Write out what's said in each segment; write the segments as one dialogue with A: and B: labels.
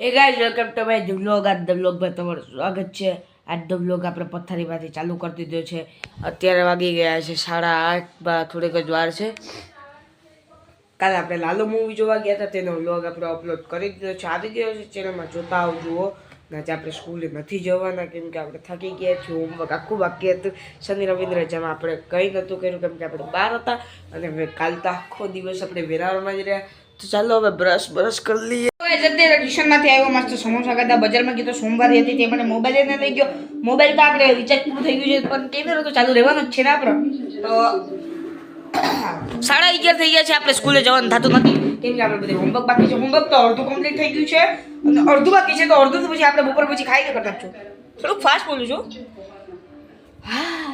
A: Hey guys welcome to my vlog આ the વ્લોગમાં તમારું સ્વાગત છે. આજ ધ વ્લોગ આપણે પથ્થરીમાંથી ચાલુ કરી દીધો છે. અત્યારે વાગી ગયા છે સાડા આઠ, બા, થોડીક જ વાર છે. કાલે આપણે લાલુ મૂવી જોવા ગયા હતા, તેનો વ્લોગ આપણે અપલોડ કરી દીધો છે. આવી ગયો છે ચેનલમાં જોતા આવજો આજે આપણે સ્કૂલે નથી જવાના, કેમ કે આપણે થાકી ગયા છીએ. હોમવર્ક આખું બાકી હતું. શનિ, રવિન્દ્ર જેમાં આપણે કંઈ નહોતું કર્યું, કેમ કે આપણે બહાર હતા. અને કાલ તો આખો દિવસ આપણે વેરાવળમાં જ રહ્યા. તો ચાલો હવે બ્રશ બ્રશ કરી લઈએ. અત્યારે ટ્યુશનમાંથી આવ્યો મસ્ત સમોસા ખાધા બજારમાં તો સોમવારે હતી, તે મને મોબાઈલ એને લઈ ગયો. મોબાઈલ તો આપણે રિચાર્જ થઈ ગયું છે, પણ કેમેરો તો ચાલુ રહેવાનો જ છે ને આપણો. તો સાડા અગિયાર થઈ ગયા છે, આપણે સ્કૂલે જવાનું થતું નથી. કેમ કે આપણે બધે હોમવર્ક બાકી છે. હોમવર્ક તો અડધું કમ્પ્લીટ થઈ ગયું છે. અડધું બાકી છે, તો અડધું તો પછી આપણે બપોર પછી ખાઈ કરતા છું. થોડુંક ફાસ્ટ બોલું છું. હા,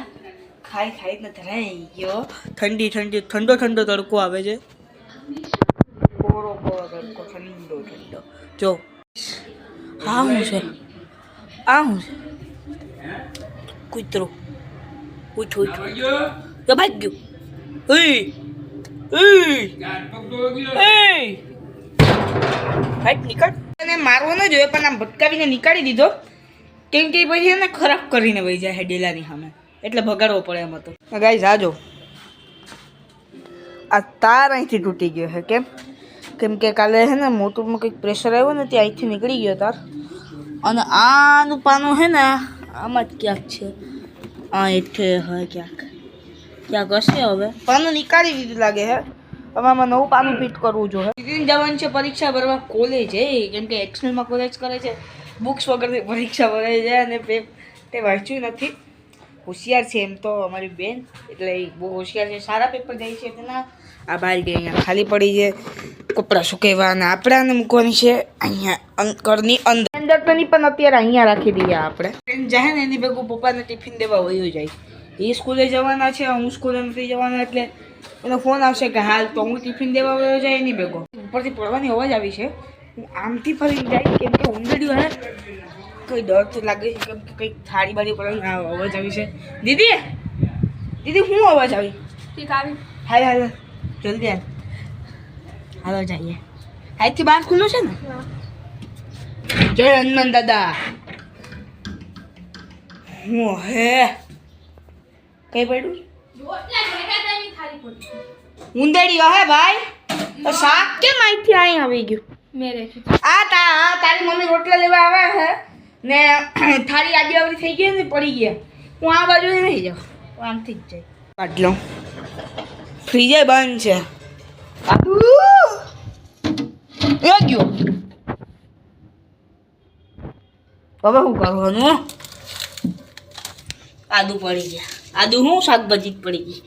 A: ખાઈ ખાઈ ને ધરાઈ ગયો ઠંડી ઠંડી, ઠંડો ઠંડો તડકો આવે છે. તડકો ઠંડો ઠંડો. જો. હા શું છે. આ શું છે. કૂતરો. ઉઠ ઉઠ. તો ભાગ ગયું. હાઈટ નીકળ. અને મારવો ન જોઈએ પણ આમ ભટકાવીને નીકાળી દીધો. કેમ કે પછી એને ખરાબ કરીને વહી જાય હેડેલાની સામે. એટલે ભગાડવો પડે એમ હતો. ગાઈ જાજો આ તાર અહીંથી તૂટી ગયો છે કેમ? કેમ કે કાલે છે ને મોટું કંઈક પ્રેશર આવ્યું ને તે અહીંથી નીકળી ગયો તાર. અને આનું પાનું છે ને આમાં જ ક્યાંક છે. આ એટલે હોય ક્યાંક. ક્યાંક હશે હવે. પાનું નીકાળી દીધું લાગે હે. હવે આમાં નવું પાનું ફિટ કરવું જોઈએ દીદીને જવાનું છે પરીક્ષા ભરવા કોલેજ હે કેમ કે એક્સનલમાં કોલેજ કરે છે. બુક્સ વગરની પરીક્ષા ભરાઈ જાય અને તે વાંચ્યું નથી. હોશિયાર છે એમ તો અમારી બેન. એટલે એ બહુ હોશિયાર છે. સારા પેપર જાય છે. તેના આ બાલટી અહીંયા ખાલી પડી છે. કપડાં સુકાવવાના અને આપણાને મૂકવાની છે. અહીંયા ઘરની અંદર. અંદર તો નહીં પણ અત્યારે અહીંયા રાખી દઈએ આપણે. જાય ને એની ભેગું પપ્પાને ટિફિન દેવા વયું જાય. એ સ્કૂલે જવાના છે હું સ્કૂલે નથી જવાના એટલે એનો ફોન આવશે કે હાલ તો હું ટિફિન દેવા વયો જાય એની ભેગો. ઉપરથી પડવાની અવાજ આવી છે. હું આમથી ફરી જાય કેમ કે ઊંધડ્યું હે કંઈ ડર તો લાગે છે કેમ કે કંઈક થાળી બાળી પડવાની અવાજ આવી છે. દીદી દીદી શું અવાજ આવી?
B: ઠીક આવી.
A: હાલ હાલ. જલ્દી હાલ. હાલો જઈએ. આજથી બહાર ખુલ્લું છે ને? જય હનુમાન દાદા. હું હે? કઈ પડ્યું? ઉંદેડી હે ભાઈ. તો શાક કેમ અહીંથી અહીં આવી ગયું?
B: મેરે
A: આ તા આ તારી મમ્મી રોટલા લેવા આવે હે ને થાળી આડી આવડી થઈ ગઈ ને પડી ગયા. હું આ બાજુ નહીં જાઉં. આમથી જ જાય પાટલો ફ્રીજે બંધ છે. આદુ એ ગયો. હવે શું કરવાનું? આદુ પડી ગયા. આદુ હું શાકભાજી પડી ગઈ?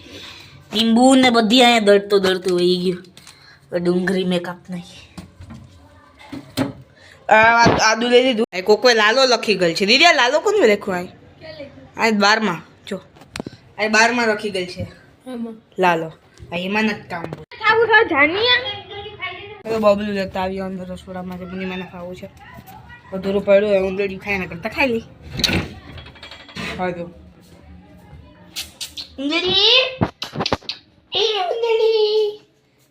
A: લીંબુ ને બધી અહીંયા દળતો દળતું વહી ગયું. ડુંગળી મેં કાપ નાખી. આદુ લઈ લીધું. કોકોએ લાલો લખી ગયેલ છે. દીદી લાલો કોને લખ્યું આ બારમાં. જો. આ બારમાં લખી ગયેલ છે. લાલો. આ હિમાનત કામ
B: ખાવું જાનિયા
A: હવે બબલું લેતા આવી અંદર રસોડામાં મને મને ખાવું છે. અધૂરું પડ્યું હોય ઊંધડી ખાઈ ના કરતા. ખાઈ લી. હા તો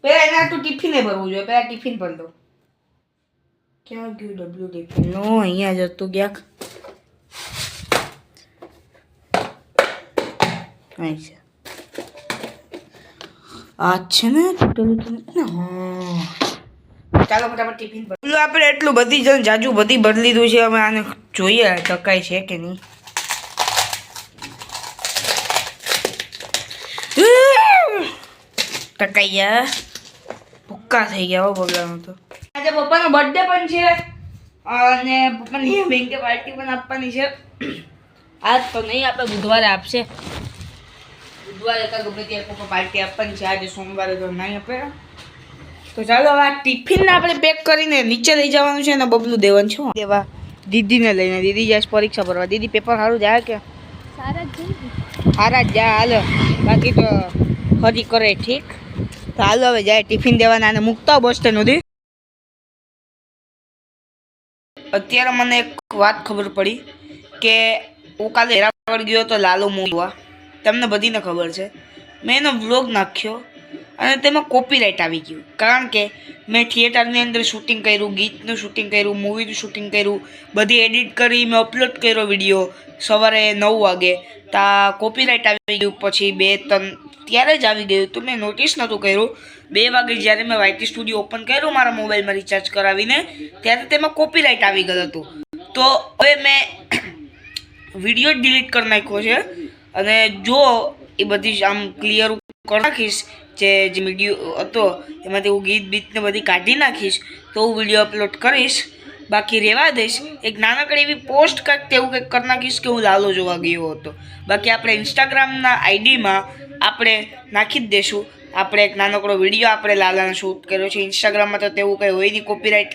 A: પેલા એના તું ટિફિને ભરવું જોઈએ. પેલા ટિફિન ભર દો ક્યાં ગયું ડબલ્યુ ટિફિન? નો અહીંયા જતું ક્યાંક. અહીં છે. આ છે ને ચાલો ફટાફટ ટિફિન પર આપણે એટલું બધી જણ જાજુ બધી બદલી લીધું છે અમે આને જોઈએ ટકાય છે કે નહીં. ટકાઈ ગયા. ભૂક્કા થઈ ગયા હો બગડાનો તો. આજે પપ્પાનો બર્થડે પણ છે. અને પપ્પાની બેંકે પાર્ટી પણ આપવાની છે. આજ તો નહીં આપણે બુધવારે આપશે. બુધવારે કાં ગમે ત્યારે પપ્પા પાર્ટી આપવાની છે આજે સોમવારે તો નહીં આપે. તો ચાલો હવે આ ટિફિન આપણે પેક કરીને નીચે લઈ જવાનું છે અને બબલું દેવાનું છે. દેવા દીદીને લઈને દીદી જાય પરીક્ષા ભરવા. દીદી પેપર સારું જાય કે?
B: સારા જ
A: જાય હાલો બાકી તો ફરી કરે ઠીક. તો હાલો હવે જાય ટિફિન દેવાના અને મૂકતા બસ સ્ટેન્ડ અત્યારે મને એક વાત ખબર પડી કે હું કાલે હેરાવળ ગયો તો લાલો મૂવા તમને બધીને ખબર છે. મેં એનો વ્લોગ નાખ્યો અને તેમાં કોપીરાઇટ આવી ગયું. કારણ કે મેં થિયેટરની અંદર શૂટિંગ કર્યું, ગીતનું શૂટિંગ કર્યું મૂવીનું શૂટિંગ કર્યું, બધી એડિટ કરી, મેં અપલોડ કર્યો વીડિયો સવારે નવ વાગે. તા કોપીરાઇટ આવી ગયું, પછી બે ત્રણ, ત્યારે જ આવી ગયું. તો મેં નોટિસ નહોતું કર્યું. બે વાગે જ્યારે મેં વાયટી સ્ટુડિયો ઓપન કર્યું, મારા મોબાઈલમાં રિચાર્જ કરાવીને, ત્યારે તેમાં કોપીરાઇટ આવી ગયું હતું. તો હવે મેં વીડિયો ડિલીટ કરી નાખ્યો છે. અને જો એ બધી આમ ક્લિયર કરી નાખીશ, જે જે વીડિયો હતો, એમાંથી હું ગીત બીતને બધી કાઢી નાખીશ, તો હું વીડિયો અપલોડ કરીશ, બાકી રહેવા દઈશ. એક નાનકડી એવી પોસ્ટ કંઈક તેવું કંઈક કરી નાખીશ કે હું લાલો જોવા ગયો હતો. બાકી આપણે ઇન્સ્ટાગ્રામના આઈડીમાં આપણે નાખી જ દઈશું આપણે એક નાનકડો વીડિયો આપણે લાલાનો શૂટ કર્યો છે. ઇન્સ્ટાગ્રામમાં તો તેવું કંઈ હોય નહીં કોપીરાઇટ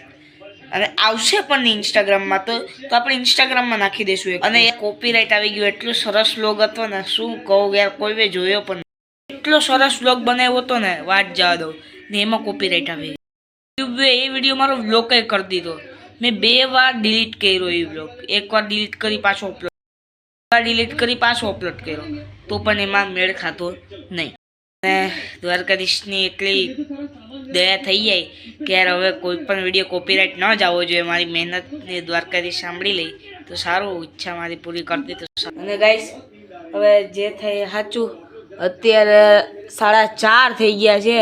A: અને આવશે પણ ઇન્સ્ટાગ્રામમાં તો તો આપણે ઇન્સ્ટાગ્રામમાં નાખી દઈશું. અને એ કોપીરાઇટ આવી ગયું, એટલો સરસ લોગ હતો ને, શું કહું યાર, કોઈ જોયો પણ એટલો સરસ વ્લોગ બનાવ્યો હતો ને, વાત જવા દો ને એમાં કોપીરાઇટ આવી. યુટ્યુબે એ વીડિયો મારો વ્લોગ કરી દીધો. મેં બે વાર ડિલીટ કર્યો એ વ્લોગ એકવાર ડિલીટ કરી, પાછો અપલોડ વાર ડિલીટ કરી, પાછો અપલોડ કર્યો. તો પણ એમાં મેળ ખાતો નહીં. દ્વારકાધીશની એટલી દયા થઈ જાય કે યાર હવે કોઈ પણ વીડિયો કોપીરાઇટ ન જ આવવો જોઈએ. મારી મહેનતને દ્વારકાધીશ સાંભળી લઈ તો સારું ઈચ્છા મારી પૂરી કરતી તો. અને ગાઈસ હવે જે થાય સાચું, અત્યારે સાડા ચાર થઈ ગયા છે.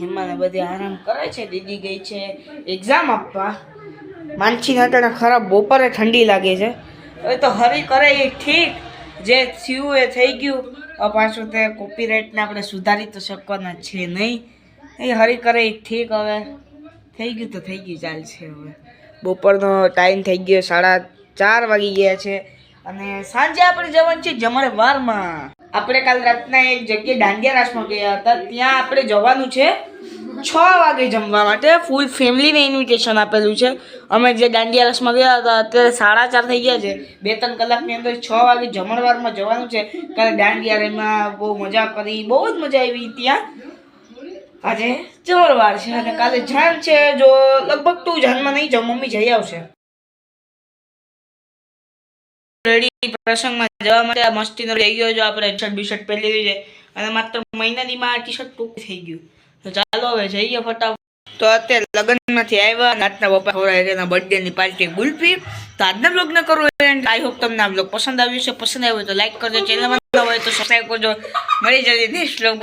A: હેમાને બધે આરામ કરે છે, દીદી ગઈ છે. એક્ઝામ આપવા. માનસી નાટાને ખરાબ બપોરે ઠંડી લાગે છે. હવે તો હરી કરે એ ઠીક. જે થયું એ થઈ ગયું. પાછું તે કોપીરાઇટને આપણે સુધારી તો શકવાના છે નહીં. એ હરી કરે ઠીક હવે. થઈ ગયું તો થઈ ગયું ચાલશે હવે. બપોરનો ટાઈમ થઈ ગયો, સાડા ચાર વાગી ગયા છે. અને સાંજે આપણે જવાનું છે જમણે વારમાં આપણે કાલ રાતના એક જગ્યાએ દાંડિયા રાસમાં ગયા હતા, ત્યાં આપણે જવાનું છે. છ વાગે જમવા માટે ફૂલ ફેમિલીને ઇન્વિટેશન આપેલું છે. અમે જે દાંડિયા રસમાં ગયા હતા, અત્યારે સાડા ચાર થઈ ગયા છે. બે ત્રણ કલાકની અંદર છ વાગે જમણવારમાં જવાનું છે. કાલે દાંડિયા રેમાં બહુ મજા કરી, બહુ જ મજા આવી ત્યાં. આજે જમણવાર છે અને કાલે જાન છે જો લગભગ તું જાનમાં નહીં જાઉં, મમ્મી જઈ આવશે. રેડી પ્રસંગમાં જવા માટે મસ્તી મસ્તીનો રહી ગયો આપણે શર્ટ બી શર્ટ પહેરી લીધી છે. અને માત્ર મહિનાનીમાં આ ટી શર્ટ ટૂંકી થઈ ગયું. ચાલો હવે જઈએ ફટાફટ. તો અત્યારે લગ્નમાંથી આવ્યા આજના પપ્પા ખવડાવે છે એના બર્થડેની પાર્ટી ગુલ્ફી. તો આજના બ્લોગને એન્ડ આઈ હોપ તમને આ બ્લોગ પસંદ આવ્યું છે પસંદ આવ્યો તો લાઈક કરજો ચેનલમાં હોય તો સબસ્ક્રાઈબ કરજો. મળી જશે નેક્સ્ટ બ્લોગ